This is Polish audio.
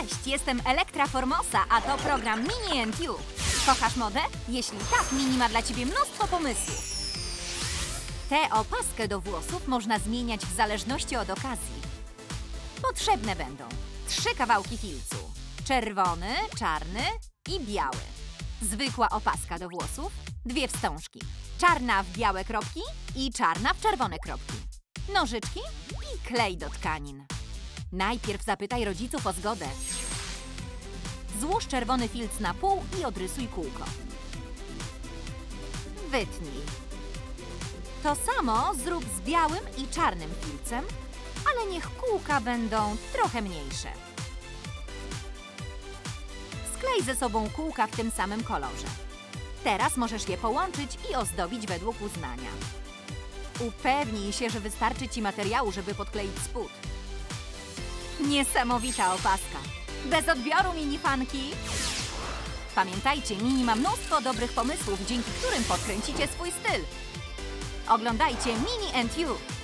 Cześć, jestem Elektra Formosa, a to program Mini and You. Kochasz modę? Jeśli tak, Mini ma dla Ciebie mnóstwo pomysłów. Tę opaskę do włosów można zmieniać w zależności od okazji. Potrzebne będą trzy kawałki filcu. Czerwony, czarny i biały. Zwykła opaska do włosów, dwie wstążki. Czarna w białe kropki i czarna w czerwone kropki. Nożyczki i klej do tkanin. Najpierw zapytaj rodziców o zgodę. Złóż czerwony filc na pół i odrysuj kółko. Wytnij. To samo zrób z białym i czarnym filcem, ale niech kółka będą trochę mniejsze. Sklej ze sobą kółka w tym samym kolorze. Teraz możesz je połączyć i ozdobić według uznania. Upewnij się, że wystarczy Ci materiału, żeby podkleić spód. Niesamowita opaska. Bez odbioru, minifanki! Pamiętajcie, Mini ma mnóstwo dobrych pomysłów, dzięki którym podkręcicie swój styl. Oglądajcie Mini and You.